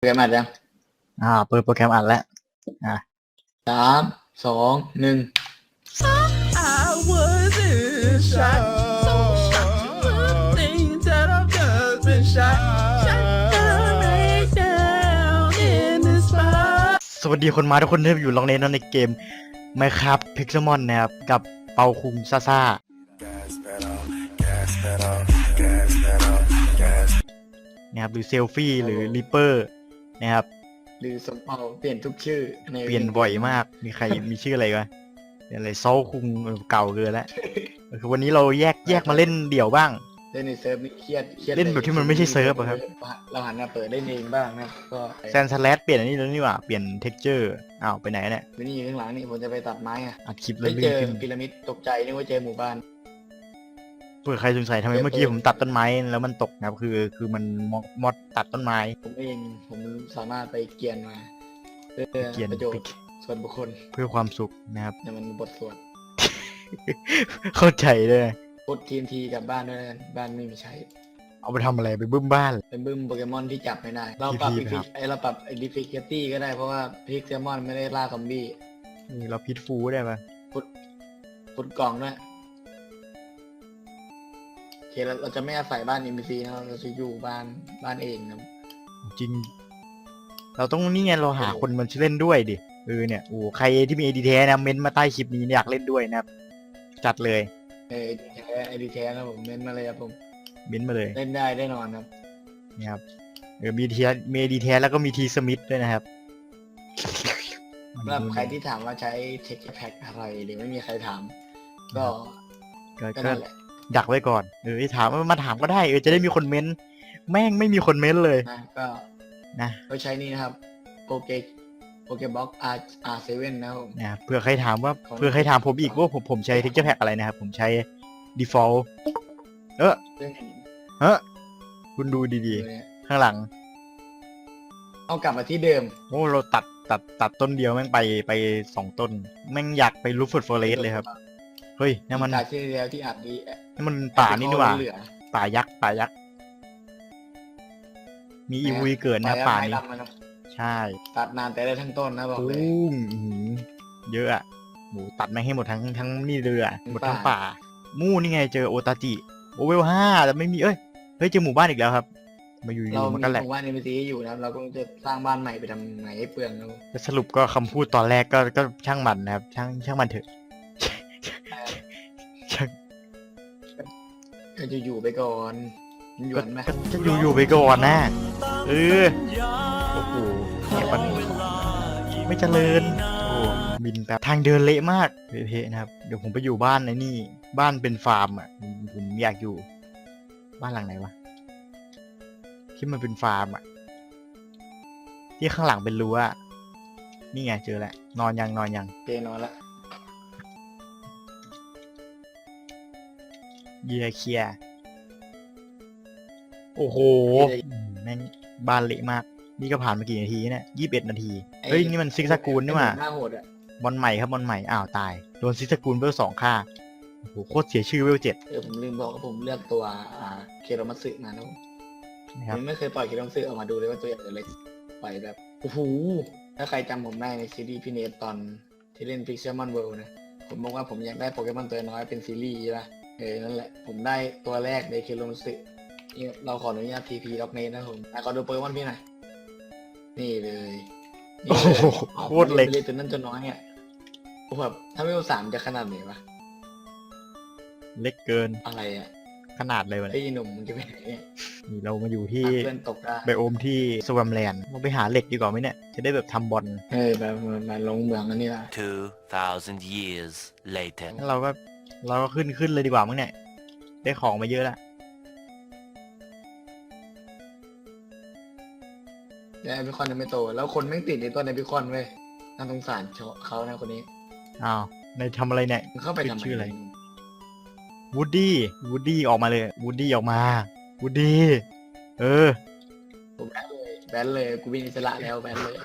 เปิดมาจังอ่า เปิดโปรแกรมอัดแล้วสามสองหนึ่ง I was in shock, so shocked to the things that I've just been shot. Shot down, right down in this spot. สวัสดีคนมาทุกคนที่อยู่ลองเล่นในเกม Minecraft Pixelmon นะครับ กับเปาคุงซ่าซ่า Gas pedal, gas pedal, gas pedal, gas นะครับหรือเซลฟี่หรือริปเปอร์ นะครับ หรือสมเปาเปลี่ยนทุกชื่อในเปลี่ยนบ่อยมาก มีใครมีชื่ออะไรวะเปลี่ยนอะไรโซลคุงเก่าเกินแล้วคือวันนี้เราแยกแยกมาเล่นเดี่ยวบ้าง เล่นในเซิร์ฟนี่เครียดเครียดเล่นแบบที่มันไม่ใช่เซิร์ฟอะครับ เราหันมาเปิดเล่นเองบ้างนะก็แซนสแลดเปลี่ยนอันนี้แล้วนี่หว่าเปลี่ยนเท็กเจอร์อ้าวไปไหนเนี่ยวันนี้อยู่ข้างหลังนี่ผมจะไปตัดไม้อะอัดคลิปแล้ไม่วเจลื่นอขึ้นพีระมิดตกใจนึกว่าเจอหมู่บ้าน เผื่อใครสงสัยทำไมเมื่อกี้ผมตัดต้นไม้แล้วมันตกนะครับคือคือมันมอมอดตัดต้นไม้ ผมเองผมสามารถไปเกียนมาเพื่อเกียนประโยชไปน์ส่วนบุคคลเพื่อความสุขนะครับเนี่ยมันบทสวดเข้าใจเลยกดทีมทีกลับบ้านด้วยนะบ้านไม่มีใช้เอาไปทำอะไรไปบึ้มบ้าน เป็นบึ้มโปเกมอนที่จับไม่ได้ เราปรับ TP อีครับไอเราปรับไอดิฟิเคตี้ก็ได้เพราะว่าพิกเซมอนไม่ได้ล่าซอมบี้นี่เราพิษฟูได้ปะขุดกล่องด้วยโอ เคเราเราจะไม่อาศัยบ้าน NPC นะเราจะอยู่บ้านบ้านเองนะจริง เราต้องนี่ไงเราหาคนมันเล่นด้วยดิเออเนี่ยโอ้ใครที่มีไอดีแท้นะเม้นต์มาใต้คลิปนี้อยากเล่นด้วยนะครับจัดเลยเออแท้ไอดีแท้นะผมเน้นมาเลยครับผมเม้นต์มาเลยเล่นได้แน่นอนครับนี่ครับเออมีทีมีดีแท้แล้วก็มีทีสมิธด้วยนะครับสำหรับใครที่ถามว่าใช้เทคแพ็กอะไรหรือไม่มีใครถาม ก็ก็ก็ก็นั่นแหละ ดักไว้ก่อน เออถามว่ามาถามก็ได้เออจะได้มีคนเม้นต์แม่งไม่มีคนเม้นต์เลย นะก็นะก็ใช้นี่นะครับโปเกโปเกบ็อกอาร์อาร์เซเว่นนะครับผม นะเผื่อใครถามว่าของ เผื่อใครถามผมอีกว่าผมผมใช้เทคเจอร์แพ็อะไรนะครับ ผมใช้ default เออซึ่งเฮ้คุณดูดีเนี่ยๆ ข้างหลัง เอากลับมาที่เดิมโอ้เราตัดตัดตัดต้นเดียวแม่งไปไปสองต้น แม่งอยากไปรูฟฟอร์เรสเลยครับ เฮ้ยนี่นมัน จากที่แล้วที่อัดดีนี่ มันป่านี่นี่หว่า เหลือป่ายักษ์ ป่ายักษ์ มีอีวีเกิดนะป่าไม้นี้ดำมันนะใช่ตัดนานแต่ได้ทั้งต้นนะบอกปุเลย้งอื้อหือเยอะอะโหตัดแม่งให้หมดทั้งทั้งนี่เลยอะหมดทั้งป่าป่า มู่นี่ไงเจอโอตาจิ โอเวลห้าแต่ไม่มีเอ้ย เฮ้ยเจอหมู่บ้านอีกแล้วครับ มาอยู่เราๆมันมีก็แหลหกมู่บ้านเอ็มซีอยู่นะครับเราก็จะสร้างบ้านใหม่ไปทำไหนให้เปลืองนะครับแต่สรุปก็คำพูดตอนแรกก็ก็ช่างมันนะครับ ช่างช่างมันเถอะ ช่าง ก็จะอยู่ไปก่อนหยก็วนไหมก็จะอยู่อยู่ไปก่อนนะเออโอ้โหเนี่ยมันไม่เจริญโอ้โหบินแบบทางเดินเละมากเละๆนะครับ เดี๋ยวผมไปอยู่บ้านในนี่ บ้านเป็นฟาร์มอะผมผมอยากอยู่ บ้านหลังไหนวะที่มันเป็นฟาร์มอะที่ข้างหลังเป็นรั้วอะนี่ไงเจอแล้วนอนยังนอนยังเปนอนละ เยียเคลียร์โอ้โหอืมแม่งบ้านเละมาก นี่ก็ผ่านมากี่นาทีเนี่ยยี่สิบเอ็ดนาที เฮ้ย นี่มันซิกซากูลนี่หว่า หน้าโหดอะบอลใหม่ครับบอลใหม่ อ้าว ตาย โดนซิกซากูลเวลสองค่า โอ้โห โคตรเสียชื่อเวลเจ็ดเออผมลืมบอกว่าผมเลือกตัวอ่าเคโรมัตสึมานะผมนะครับผมไม่เคยปล่อยเคโรมัตสึออกมาดูเลยว่าตัวใหญ่ตัวเล็กปล่อยแบบโอ้โหถ้าใครจำผมได้ในซีรีส์พี่เนทตอนที่เล่นพิกเซลมอนเวิลด์นะ ผมบอกว่าผมอยากได้โปเกมอนตัวน้อยเป็นซีรีส์ใช่ปะ เออนั่นแหละ ผมได้ตัวแรกในเคโรมัตสึนี่เราขออนุญาตทีพีล็อกเนทนะผมอะขอดูโปเกมอนพี่หน่อย นี่เลยนี่โอ้เลยโหโคตรเล็กไปเลยตัวนั้นตัวน้อยเนี่ยโอ้แบบถ้าไม่เอาสามจะขนาดไหนวะ เล็กเกินอะไรอะขนาดเลยวะไอ้เนี่ยยหนุ่มมึงจะไปไหนเนี่ยนี่เรามาอยู่ที่อะเพื่อนตกได้ไบโอมที่สวัมแลนด์เราไปหาเหล็กดีกว่าไหมเนี่ย จะได้แบบทำบอลเออแบบมาลงเมืองอันนี้ละ 2,000 years later. งั้นเราก็ เราก็ขึ้นขึ้นเลยดีกว่ามั้งเนี่ย ได้ของมาเยอะแล้วแต่ไอพิคอนยังไม่โต แล้วคนแม่งติดในต้นไอพิคอนเว้ยน่าสงสารเขานะคนนี้อ้าวในทำอะไรเนี่ยมึงเข้าไปทำไมชื่ออะไรวูดดี้วูดดี้ออกมาเลยวูดดี้ออกมาวูดดี้เออผมแบนเลยแบนเลย กูวินอิสระแล้วแบนเลย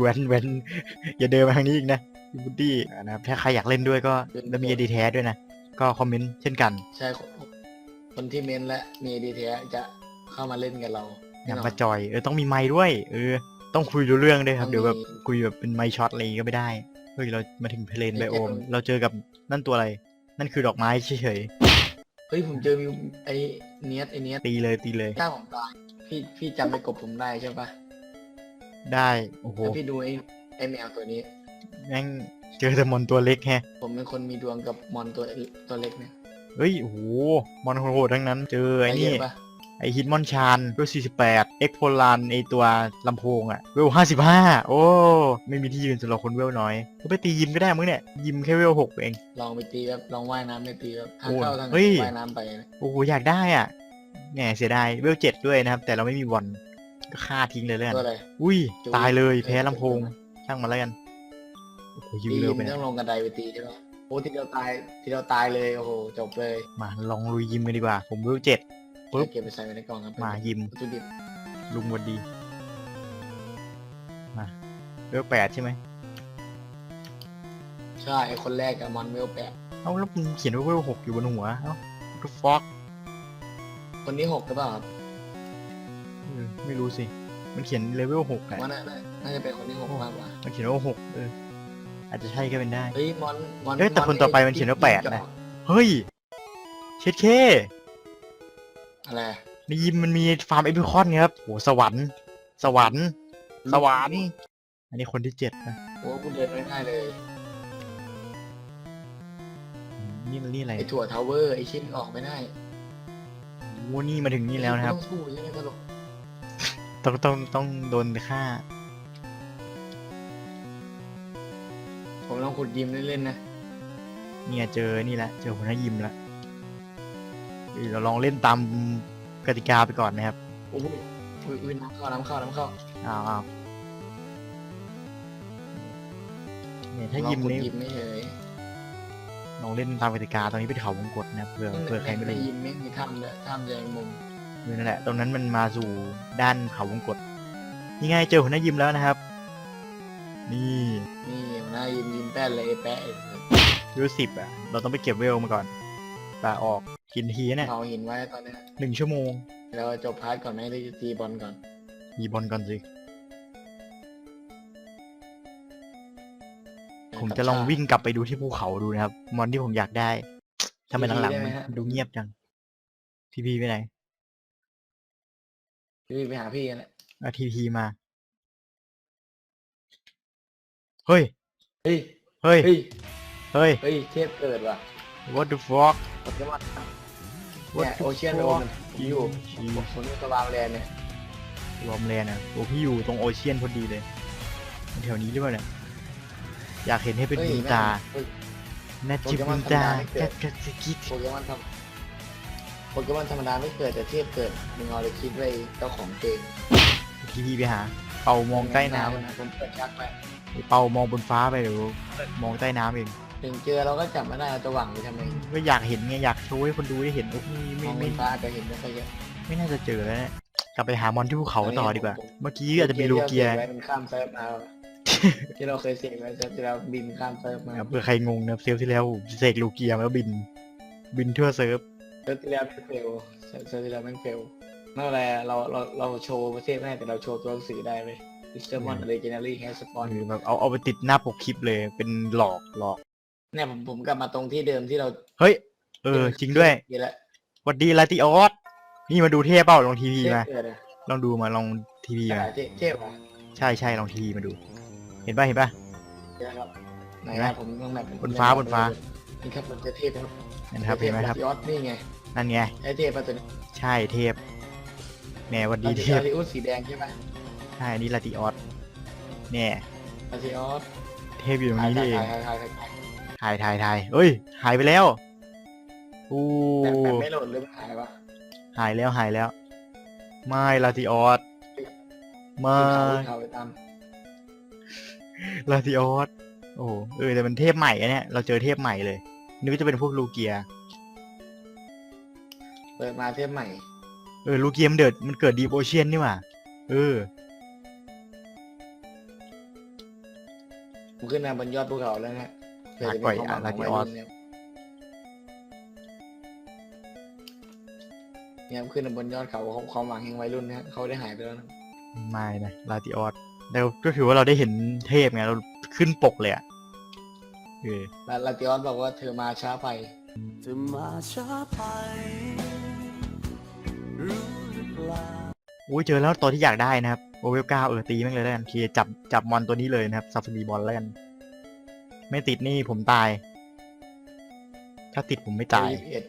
แวนแวนอย่าเดินมาทางนี้อีกนะ วูดดี้นะครับถ้าใครอยากเล่นด้วยก็แล้วมีไอดีแท้ด้วยนะ ก็คอมเมนต์เช่นกันใช่คนคนที่เมนและมีดีแท้จะเข้ามาเล่นกับเรานอยากแน่นอนมาจอยเออต้องมีไมค์ด้วย เออ ต้องคุยรู้เรื่องด้วยครับต้องมีเดี๋ยวแบบคุยแบบเป็นไมค์ช็อตอะไรอย่างงี้ก็ไม่ได้เฮ้ยเรามาถึงเพลนไบโอม เราเจอกับนั่นตัวอะไร นั่นคือดอกไม้เฉยเฮ้ยผมเจอวิวไอเนียสไอเนียสๆตีเลยตีเลยกล้าผมตายพี่พี่จำไปกบผมได้ใช่ปะได้โอ้โหแล้วพี่ดูไอไอแมวตัวนี้ แม่งเจอแต่มอนตัวเล็กแฮะ ผมเป็นคนมีดวงกับมอนตัวตัวเล็กเนี่ยเฮ้ย โอ้โห มอนโหดๆทั้งนั้น เจอไอ้นี่เห็ปะไอฮิตมอนชานเวล48 เอ็กโพลานไอตัวลำโพงอะเวล55 โอ้ ไม่มีที่ยืนสำหรับคนเวลน้อย ก็ไปตียิมก็ได้มึงเนี่ย ยิมแค่เวล6เอง ลองไปตีแบบลองว่ายน้ำไปตีแบบทางโอ้เข้าทางเฮ้ยว่ายน้ำไปนะโอ้โห อยากได้อะแหมเสียดายเวลเจ็ดด้วยนะครับ แต่เราไม่มีวอนก็ฆ่าทิ้งเลยแล้วกันตัวอะไรอุ้ยจูตายเลยเออแพ้ลำโพงจูช่างมาแล้วกัน โอ้โหยิตีวเร็วยิมไปหน่ต้ออยงลงกระไดไปตีใช่ปะโอ้ทีเดียวตายทีเดียวตายเลยโอ้โหจบเลยมาลองลุยยิมกันดีกว่า ผมเวลเจ็ด ปึ๊บ เก็บไปใส่ไว้ในกล่องครับมายิม วัตถุดิบลุงวันดี มาเวลแปดใช่ไหม ใช่ไอคนแรกกับมอนเวลแปดเอ้าแล้วมึงเขียนว่าเวลหกอยู่บนหัว เอ้าก็ฟอกคนนี้หกหรือเปล่าครับไม่รู้สิ มันเขียนเลเวลหกอะว่าน่าน่าน่าจะเป็นคนที่หกมากกว่ามันเขียนว่าหกเออ อาจจะใช่ก็เป็นได้ เฮ้ยมอนมอนเอ้ยแต่คนต่อไปมันเขียนว่าแปดนะ เฮ้ย เช็ดเคอะไรในยิมมันมีฟาร์มเอพิคอนครับโหสวรรค์ สวรรค์ สวรรค์ อันนี้คนที่เจ็ดนะโอ้กูเดินไม่ได้เลยอืมนี่มันนี่อะไรไอถั่วทาวเวอร์ไอชิ้นออกไม่ได้โอ้นี่มาถึงนี่แล้วนะครับต้องสู้ใช่ไหมตลกต้องต้องต้องโดนฆ่า ผมลองขุดยิมเล่นๆนะ เนี่ยเจอนี่แหละเจอหัวหน้ายิมแล้วเอ้ยเราลองเล่นตามกติกาไปก่อนนะครับโอ้โหอุ้ยอุ้ยน้ำเข้าน้ำเข้าน้ำเข้าอ้าวอ้าวเนี่ยถ้าลองยิมขุดนี้ยิมไม่เฉยลองเล่นตามกติกาตอนนี้เป็นเขาวงกตนะครับเผื่อเผื่อใครไม่ในรู้ยิมไม่มีถ้ำเลยถ้ำแยงมุมนี่นั่นแหละตรงนั้นมันมาสู่ด้านเขาวงกตนี่ไงเจอหัวหน้ายิมแล้วนะครับ นี่นี่หน้ายิมยิมแป้นเลยแปะไอ้เวลสิบอะ เราต้องไปเก็บเวลมาก่อนปลาออกกินทีเนี่ยเผาหินไว้ตอนเนี้ยหนึ่งชั่วโมงเราจบพาร์ทก่อนไหมหรือจะตีบอลก่อน ยีบอลก่อนสิ ผมจะลองวิ่งกลับไปดูที่ภูเขาดูนะครับ มอนที่ผมอยากได้ทำไมหลังๆมันดูเงียบจัง ทีพีไปไหน พี่ไปหาพี่กันแหละ อาทีพีมา เฮ้ย เฮ้ย เฮ้ย เฮ้ย เฮ้ย เฮ้ย เทพเกิดว่ะ what the fuck โปเกมอน what เนี่ย the โอเชียนโด fuck มอยู่ชีผมอยู่สวามแลนด์เนี่ยรวมแลนด์อะโอ้พี่อยู่ตรงโอเชียนพอดีเลยแถวนี้หรือเปล่าเนี่ยอยากเห็นให้เป็นฮ้ยบุญตาเฮ้ยน่าจิบโปเกมบุอนญตาธรรมดาไม่เกิดกักกักกิดโปเกมอนทำโปเกมอนธรรมดาไม่เกิดแต่เทพเกิดมึงเอาเลยคิดไว้เจ้าของเกมทีพีไปหา เป่ามองใต้น้ำนะผมเปิดชักไป เป่ามองบนฟ้าไปเดี๋ยวมองใต้น้ำเอง ถึงเจอเราก็จับไม่ได้เราจะหวังไปทำไมก็อยากเห็นไงอยากโชว์ให้คนดูได้เห็นโอ้ยมไม่องบไม่นฟ้าก็เห็นไม่ค่อยเยอะไม่น่าจะเจอแล้วเนี่ยกลับไปหามอนที่ภูเขาต่อดีกว่าผมเมื่อกี้อาจจะมีลูเกียที่ราสไว้มันข้ามเซิร์ฟมาที่เราเคยเสียงไว้เซิร์ฟที่เราบินข้ามเซิร์ฟมานะครับเผื่อใครงงนะครับเซลลที่แล้วเสกลูเกียมาแล้วบิน บินทั่วเซิร์ฟเซิร์ฟที่แล้วไม่เฟลเซิร์ฟที่แล้วไม่เฟลไม่เป็นไรอะเราเราเราโชว์ประเทศไม่ได้แต่เราโชว์ตัวหนังสือได้เลย Digimon Legendary Has Spawn หรือแบบเอาเอาไปติดหน้าปกคลิปเลย เป็นหลอกหลอก เนี่ยผมผมกลับมาตรงที่เดิมที่เราเฮ้ย เออ จริงด้วยนี่แหละหวัดดีลาติออสนี่มาดูเทพเปล่าลองทีวีเทพมาเกิดอะลองดูมาลองทีวีใช่มาเทพเทพอะใช่ใช่ลองทีวีมาดู เห็นป่ะเห็นป่ะเดี๋ยวครับไหนเห็นไหมอะผมต้องแบบบนฟ้าบนฟ้า นี่ครับมันจะเทพครับเห็นครับเห็นไหมครับ ยอดนี่ไง นั่นไง ไอเทพอะตัวนี้ใช่เทพแหมหวัดดีเทพอาริอุสสีแดงใช่ไหมใช่อันนี่ลาติออสเนี่ยอาริอุสเทพอยู่ตรงนี้นี่เองถ่ายถ่ายถ่ายถ่ายถ่ายถ่ายถ่ายถ่ายเอ้ย หายไปแล้วอู้แต่แต่ไม่โหลดหรือไม่หายวะหายแล้วหายแล้ว ไม่ลาติออสไม่ขึ้นเขาขึ้นเขาไปตามลาติออสโอ้โหเออแต่เป็นเทพใหม่อะเนี่ยเราเจอเทพใหม่เลยนึกว่าจะเป็นพวกลูเกีย เปิดมาเทพใหม่ เออลูเกียมันเดิดมันเกิดดีโอเชียนนี่หว่าเออ ขึ้นมาบนยอดภูเขาแล้วนะเผื่จะเป็นความหวังของวัยรุ่นเนี่ยเนี่ยขึ้นบนยอดเขาเขาความหวังแห่งวัยรุ่นนะฮะเขาได้หายไปแล้วนะไม่นะลาติออสแล้วก็ถือว่าเราได้เห็นเทพไงเราขึ้นปกเลยอะเออลาลาติออสบอกว่าเธอมาช้าไปจะมาช้าไปรู้หรือเปล่า อุ้ยเจอแล้วตัวที่อยากได้นะครับโอเวลเก้าเออตีแม่งเลยแล้วกันเคจับจับมอนตัวนี้เลยนะครับซับซีบอลแล้วกันไม่ติดนี่ผมตาย ถ้าติดผมไม่ตายเอ็ด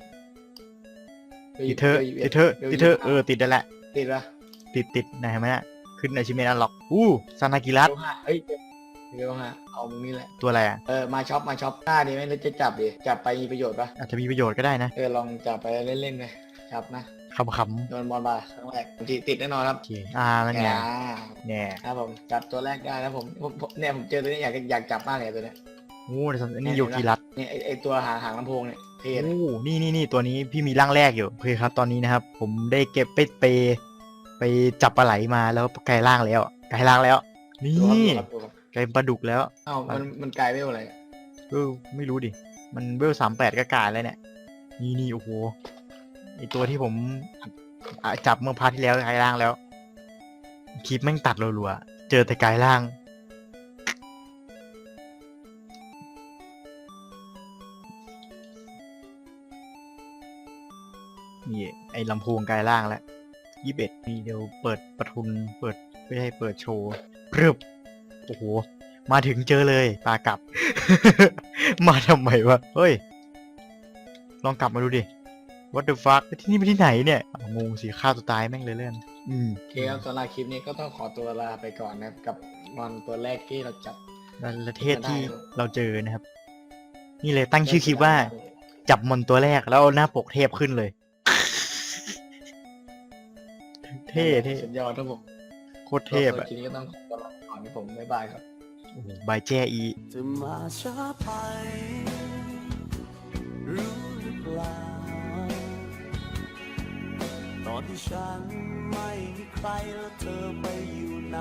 ติดเธอะติดเธอะติดเธอะเออติดได้แหละติดปะติดติดนะเห็นไหมนะขึ้นในชิเมนันล็อกอู้ซานากิรัเดี๋สยวหาเอ้ยเดี๋ยวหาเอามึงนี่แหละตัวอะไรอะเออมาช็อปมาช็อปหน้าดีไหมแล้วจะจับดิจับไปมีประโยชน์ปะอาจจะมีประโยชน์ก็ได้นะเออลองจับไปเล่นๆเลยจับนะ ขำโดนบอลบาครั้งแรกติดติดแน่นอนครับๆโอเคอ่านั่นไงอ่าแง่ครับผมจับตัวแรกได้นะผมผมผมเนี่ยผมเจอตัวนี้อยากอยากจับมากเลยตัวเนี้ยโอ้แต่อันนี่โยกิรัสเนี่ยไอไอตัวหางหางลำโพงเนี่ยเท่นะโอ้ นี่นี่นี่ตัวนี้พี่มีร่างแรกอยู่โอเคครับ ตอนนี้นะครับ ผมได้เก็บไปไปไปจับปลาไหลมาแล้วกลายร่างแล้วกลายร่างแล้ว นี่ตัวครับตัวครับกลายเป็นปลาดุกแล้วเอ้ามันมันกลายไปอะไรอะเออไม่รู้ดิ มันเวลสามแปดก็กลายแล้วเนี่ย นี่นี่โอ้โหไอตัวที่ผมอะจับเมื่อพาร์ทที่แล้วกลายร่างแล้ว คลิปแม่งตัดรัวๆ เจอแต่กลายร่าง นี่ไอ้ลำโพงกลายร่างแล้วยี่สิบเอ็ดนี่เดียวเปิดประทุนเปิดไม่ให้เปิดโชว์พรึบโอ้โห มาถึงเจอเลยปลากลับ มาทำไมวะ เฮ้ย ลองกลับมาดูดิ What the fuck ที่นี่ไปที่ไหนเนี่ยอะงงสิฆ่าตัวตายแม่งเลยเล่นอืมโอเคครับสำหรับคลิปนี้ก็ต้องขอตัวลาไปก่อนนะครับกับมอนตัวแรกที่เราจับประเทศที่ได้ครับเราเจอนะครับ นี่เลยตั้งชื่อคลิปว่า จับมอนตัวแรกแล้วเอาหน้าปกเทพขึ้นเลย เท่เท่สุดยอดครับผมโคตรเทพสำหรัอะบคลิปนี้ก็ต้องขอตัวลาไปก่อนครับผมบ๊ายบายครับ โอ้โหบายแจ้อี จะมาช้าไป ดฉันไม่มีใครแล้วเธอไปอยู่ไหน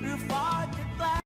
หรือฟ้าจะ